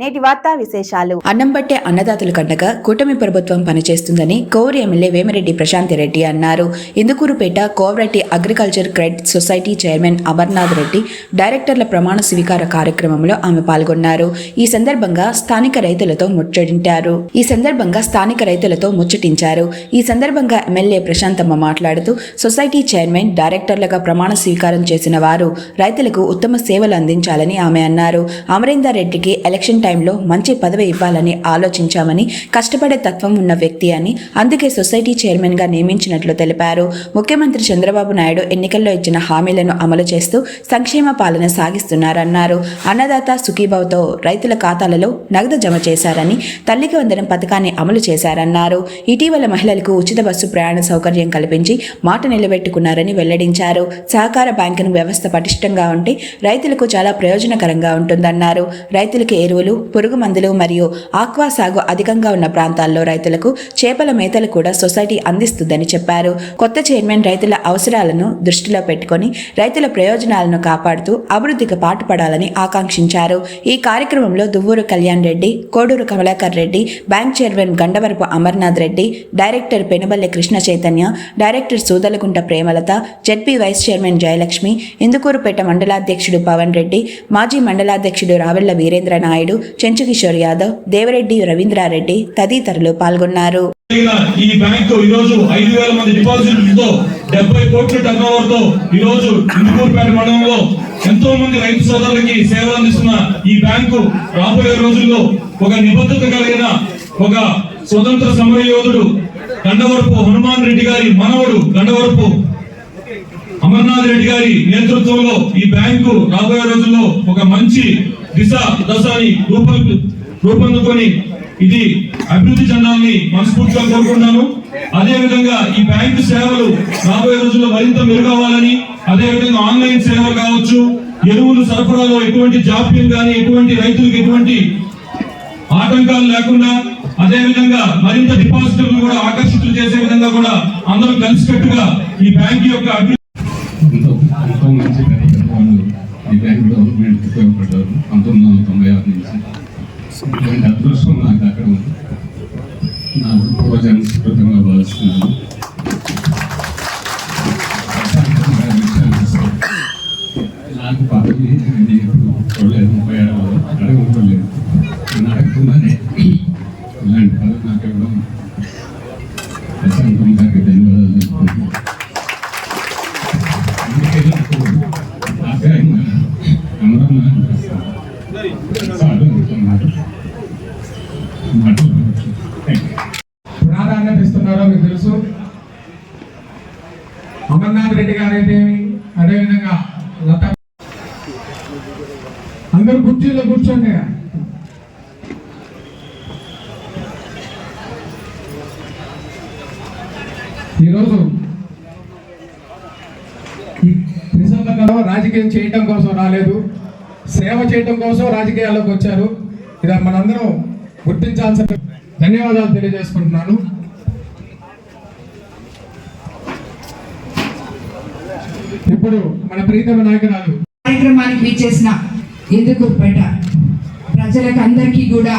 నేటి వార్తా విశేషాలు. అన్నం పట్టే అన్నదాతలు కండగా కూటమి ప్రభుత్వం పనిచేస్తుందని కోవూరు ఎమ్మెల్యే వేమిరెడ్డి ప్రశాంత్ రెడ్డి అన్నారు. Indukurpet Kovareddy agriculture credit society chairman Amarnath Reddy డైరెక్టర్ల ప్రమాణ స్వీకార కార్యక్రమంలో ఆమె పాల్గొన్నారు. ఈ సందర్భంగా స్థానిక రైతులతో ముచ్చటింటారు ఈ సందర్భంగా స్థానిక రైతులతో ముచ్చటించారు. ఈ సందర్భంగా ఎమ్మెల్యే ప్రశాంతమ్మ మాట్లాడుతూ సొసైటీ చైర్మన్ డైరెక్టర్లుగా ప్రమాణ స్వీకారం చేసిన వారు రైతులకు ఉత్తమ సేవలు అందించాలని ఆమె అన్నారు. అమరేందర్ రెడ్డికి ఎలక్షన్ టైంలో మంచి పదవి ఇవ్వాలని ఆలోచించామని కష్టపడే తత్వం ఉన్న వ్యక్తి అని అందుకే సొసైటీ చైర్మన్గా నియమించినట్లు తెలిపారు. ముఖ్యమంత్రి చంద్రబాబు నాయుడు ఎన్నికల్లో ఇచ్చిన హామీలను అమలు చేస్తూ సంక్షేమ పాలన సాగిస్తున్నారన్నారు. అన్నదాత సుఖీభావ్తో రైతుల ఖాతాలలో నగదు జమ చేశారని తల్లికి వందనం పథకాన్ని అమలు చేశారన్నారు. ఇటీవల మహిళలకు ఉచిత బస్సు ప్రయాణ సౌకర్యం కల్పించి మాట నిలబెట్టుకున్నారని వెల్లడించారు. సహకార బ్యాంకును వ్యవస్థ పటిష్టంగా ఉంటే రైతులకు చాలా ప్రయోజనకరంగా ఉంటుందన్నారు. రైతులకు ఎరువులు పురుగు మందులు మరియు ఆక్వా సాగు అధికంగా ఉన్న ప్రాంతాల్లో రైతులకు చేపల మేతలు కూడా సొసైటీ అందిస్తుందని చెప్పారు. కొత్త చైర్మన్ రైతుల అవసరాలను దృష్టిలో పెట్టుకొని రైతుల ప్రయోజనాలను కాపాడుతూ అభివృద్ధికి పాటుపడాలని ఆకాంక్షించారు. ఈ కార్యక్రమంలో Duvvuru Kalyan Reddy Koduru Kamalakar Reddy bank chairman Gandavarapu Amarnath Reddy director Penuballi Krishna Chaitanya director Sudalakunta Premalatha ZP vice chairman Jayalakshmi Indukurpet మండలాధ్యక్షుడు Pavan Reddy మాజీ మండలాధ్యక్షుడు రావెళ్ళ వీరేంద్ర నాయుడు చెంచుకిషోర్ యాదవ్ దేవరెడ్డి రవీంద్రారెడ్డి తదితరులు పాల్గొన్నారు. ఈ బ్యాంకు ఈ రోజు ఐదు వేల మంది డిపాజిట్లతో డెబ్బై కోట్ల టర్న్తో ఈ రోజు ఇందుకూరుపేట మండలంలో ఎంతో మంది రైతు సోదరులకి సేవలు అందిస్తున్న ఈ బ్యాంకు రాబోయే రోజుల్లో ఒక నిబద్ధత కలిగిన ఒక స్వతంత్ర సమర యోధుడు గండవరపు హనుమాన్ రెడ్డి గారి మనవడు గండవరపు అమర్నాథ్ రెడ్డి గారి నేతృత్వంలో ఈ బ్యాంకు రాబోయే రోజుల్లో ఒక మంచి దిశ దశని రూపం రూపొందుకొని ఇది అభివృద్ధి చెందాలని మనస్ఫూర్తిగా కోరుకుంటున్నాను. అదే విధంగా ఈ బ్యాంకు సేవలు రాబోయే రోజుల్లో మరింత మెరుగవ్వాలని అదే విధంగా ఆన్లైన్ సేవలు కావచ్చు ఎరువులు సరఫరాలో ఎటువంటి జాప్యం కానీ ఎటువంటి రైతులకు ఎటువంటి ఆటంకాలు లేకుండా అదే విధంగా మరింత డిపాజిటర్లు కూడా ఆకర్షితులు చేసే విధంగా కూడా అందరూ కలిసికట్టుగా ఈ బ్యాంక్ యొక్క అభివృద్ధి ఇలాంటి పదవి నాకు ఇవ్వడం ప్రశాంతం గారికి ధన్యవాదాలు ప్రాధాన్యత ఇస్తున్నారో మీకు తెలుసు. అమర్నాథ్ రెడ్డి గారు అయితే అదేవిధంగా లత అందరూ కుర్చీలో కూర్చోండి. ఈరోజు ఈ రాజకీయం చేయటం కోసం రాలేదు సేవ చేయటం కోసం రాజకీయాల్లోకి వచ్చారు. ఇది మనందరం గుర్తించాల్సిన ధన్యవాదాలు తెలియజేసుకుంటున్నాను. ఇప్పుడు మన ప్రీతమ నాయకురాలు. కార్యక్రమానికి విచ్చేసిన బయట ప్రజలకు అందరికీ కూడా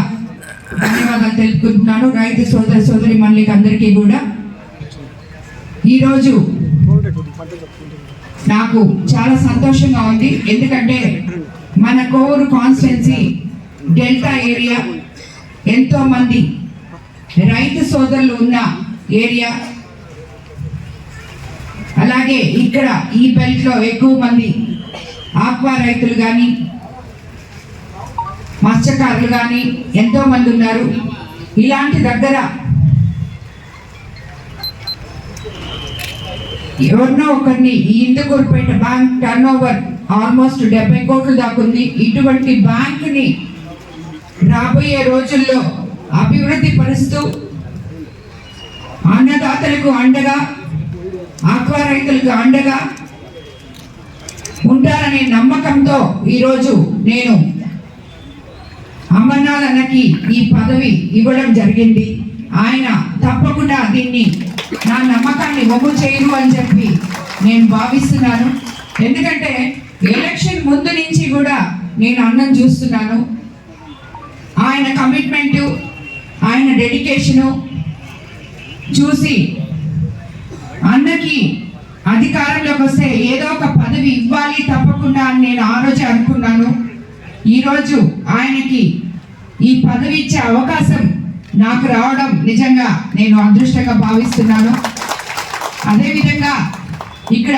ధన్యవాదాలు తెలుపుకుంటున్నాను. రైతు సోదర సోదరి మళ్ళీకి అందరికీ కూడా. ఈరోజు నాకు చాలా సంతోషంగా ఉంది. ఎందుకంటే మన కోవూరు కాన్స్టిట్యున్సీ డెల్టా ఏరియా ఎంతో మంది రైతు సోదరులు ఉన్న ఏరియా. అలాగే ఇక్కడ ఈ బెల్ట్లో ఎక్కువ మంది ఆక్వా రైతులు కానీ మత్స్యకారులు కానీ ఎంతో మంది ఉన్నారు. ఇలాంటి దగ్గర ఎవరినో ఒకరిని ఈ Indukurpet bank turn over almost డెబ్బై కోట్లు దాకుంది ఇటువంటి బ్యాంకుని రాబోయే రోజుల్లో అభివృద్ధి పరుస్తూ అన్నదాతలకు అండగా ఆక్వా రైతులకు అండగా ఉంటారనే నమ్మకంతో ఈరోజు నేను అమర్నాథ్ అన్నకి ఈ పదవి ఇవ్వడం జరిగింది. ఆయన తప్పకుండా దీన్ని నా నమ్మకాన్ని ఒమ్ము చేయరు అని చెప్పి నేను భావిస్తున్నాను. ఎందుకంటే ఎలక్షన్ ముందు నుంచి కూడా నేను అన్నం చూస్తున్నాను. ఆయన కమిట్మెంటు ఆయన డెడికేషను చూసి అన్నకి అధికారంలోకి వస్తే ఏదో ఒక పదవి ఇవ్వాలి తప్పకుండా అని నేను ఆ రోజే అనుకున్నాను. ఈరోజు ఆయనకి ఈ పదవి ఇచ్చే అవకాశం నాకు రావడం నిజంగా నేను అదృష్టంగా భావిస్తున్నాను. అదేవిధంగా ఇక్కడ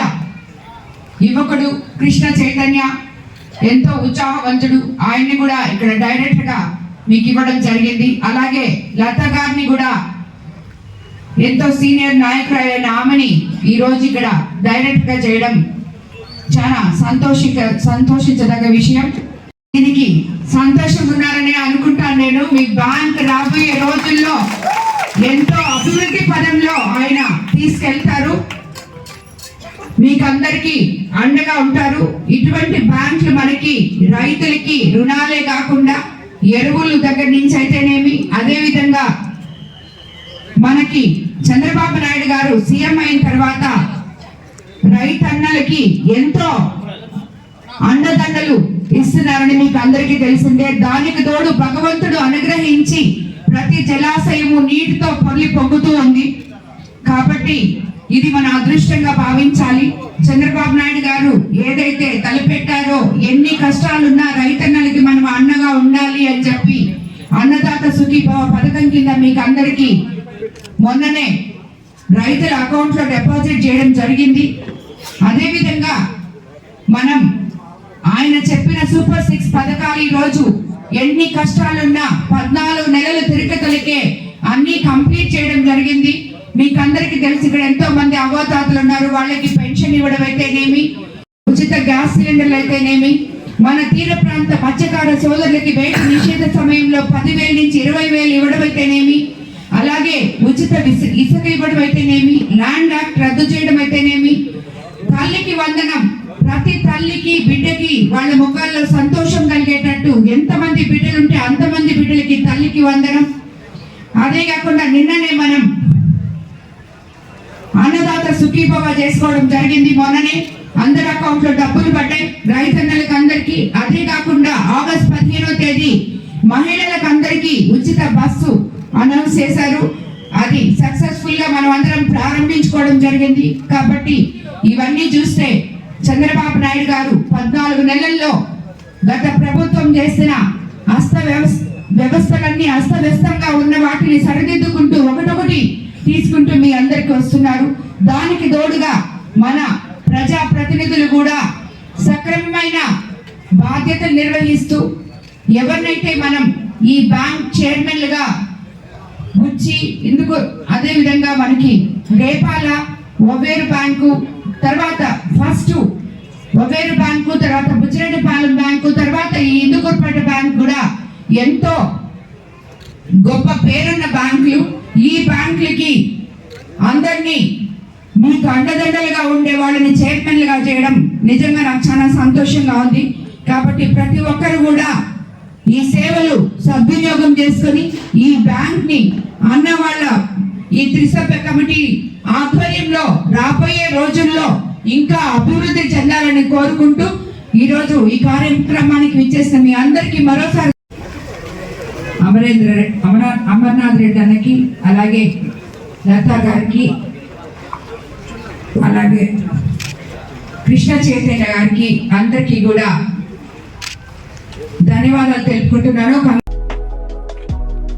యువకుడు కృష్ణ చైతన్య ఎంతో ఉత్సాహవంతుడు. ఆయన్ని కూడా ఇక్కడ డైరెక్ట్గా మీకు ఇవ్వడం జరిగింది. అలాగే లత గారిని కూడా ఎంతో సీనియర్ నాయకురాలైన ఆమెని ఈ రోజు ఇక్కడ డైరెక్ట్గా చేయడం చాలా సంతోషిక సంతోషించదగ్గ విషయం. దీనికి సంతోషంగా ఉన్నారని అనుకుంటాను నేను మీ బ్యాంక్ రాబోయే రోజుల్లో ఎంతో అభివృద్ధి పదంలో ఆయన తీసుకెళ్తారు. మీకందరికీ అండగా ఉంటారు. ఇటువంటి బ్యాంకులు మనకి రైతులకి రుణాలే కాకుండా ఎరువులు దగ్గర నుంచి అయితేనేమి? అదే విధంగా మనకి చంద్రబాబు నాయుడు గారు సీఎం అయిన తర్వాత రైతన్నలకి ఎంతో అండదండలు ఇస్తున్నారని మీకు అందరికీ తెలిసిందే. దానికి తోడు భగవంతుడు అనుగ్రహించి ప్రతి జలాశయము నీటితో పొర్లి పొంగుతూ ఉంది. కాబట్టి ఇది మన అదృష్టంగా భావించాలి. చంద్రబాబు నాయుడు గారు ఏదైతే తలపెట్టారో ఎన్ని కష్టాలున్నా రైతన్నలకి మనం అన్నగా ఉండాలి అని చెప్పి అన్నదాత సుఖీభావ పథకం కింద మీకు అందరికీ మొన్ననే రైతుల అకౌంట్లో డిపాజిట్ చేయడం జరిగింది. అదేవిధంగా మనం ఆయన చెప్పిన సూపర్ సిక్స్ పథకాలు ఈ రోజు ఎన్ని కష్టాలున్నా పద్నాలుగు నెలలు తిరగతలకే అన్ని కంప్లీట్ చేయడం జరిగింది. మీకు అందరికి తెలిసి ఇక్కడ ఎంతో మంది అవ్వాతాతలు ఉన్నారు. వాళ్ళకి పెన్షన్ ఇవ్వడం అయితేనేమి ఉచిత గ్యాస్ సిలిండర్లు అయితేనేమి మన తీర ప్రాంత మత్స్యకార సోదరులకి వేట నిషేధ సమయంలో పదివేల నుంచి ఇరవై వేలు ఇవ్వడం అయితేనేమి అలాగే ఉచిత ఇసుక ఇవ్వడం అయితేనేమి ల్యాండ్ యాక్ట్ రద్దు చేయడం అయితేనేమి తల్లికి వందనం ప్రతి తల్లికి బిడ్డకి వాళ్ళ ముఖాల్లో సంతోషం కలిగేటట్టు ఎంతమంది బిడ్డలు ఉంటే అంతమంది బిడ్డలకి తల్లికి వందనం. అదే కాకుండా నిన్ననే మనం అన్నదాత సుఖీభవ చేసుకోవడం జరిగింది మొన్ననే. అందరి అకౌంట్లో డబ్బులు పడ్డాయి. రైతన్నలకు అందరికి. అదే కాకుండా ఆగస్ట్ పదిహేనో తేదీ మహిళలకు అందరికీ ఉచిత బస్సు అనౌన్స్ చేశారు. అది సక్సెస్ఫుల్గా మనం అందరం ప్రారంభించుకోవడం జరిగింది. కాబట్టి ఇవన్నీ చూస్తే చంద్రబాబు నాయుడు గారు పద్నాలుగు నెలల్లో గత ప్రభుత్వం చేసిన అస్త వ్యవస్థ వ్యవస్థలన్నీ అస్తవ్యస్తంగా ఉన్న వాటిని సరిదిద్దుకుంటూ ఒకటొకటి తీసుకుంటూ మీ అందరికి వస్తున్నారు. దానికి తోడుగా మన ప్రజా ప్రతినిధులు కూడా సక్రమమైన బాధ్యతలు నిర్వహిస్తూ ఎవరినైతే మనం ఈ బ్యాంక్ చైర్మన్లుగా గుచ్చి ఎందుకు అదేవిధంగా మనకి రేపాల ఒవేరు బ్యాంకు తర్వాత ఫస్ట్ ఒవేరు బ్యాంకు తర్వాత బుచ్చిరెడ్డిపాలెం బ్యాంకు తర్వాత ఈ ఇందుకూరుపేట బ్యాంక్ కూడా ఎంతో గొప్ప పేరున్న బ్యాంకులు. ఈ బ్యాంకులకి అందరినీ మీకు అండదండలుగా ఉండే వాళ్ళని చైర్మన్లుగా చేయడం నిజంగా నాకు చాలా సంతోషంగా ఉంది. కాబట్టి ప్రతి ఒక్కరు కూడా ఈ సేవలు సద్వినియోగం చేసుకొని ఈ బ్యాంక్ని అన్న వాళ్ళ ఈ త్రిసభ్య కమిటీ ఆధ్వర్యంలో రాబోయే రోజుల్లో ఇంకా అభివృద్ధి చెందాలని కోరుకుంటూ ఈరోజు ఈ కార్యక్రమానికి విచ్చేసిన మీ అందరికీ మరోసారి అమరేంద్ర అమర అమర్నాథ్ రెడ్డి అన్నకి అలాగే లతా గారికి అలాగే కృష్ణ చైతన్య గారికి అందరికీ కూడా ధన్యవాదాలు తెలుపుకుంటున్నాను.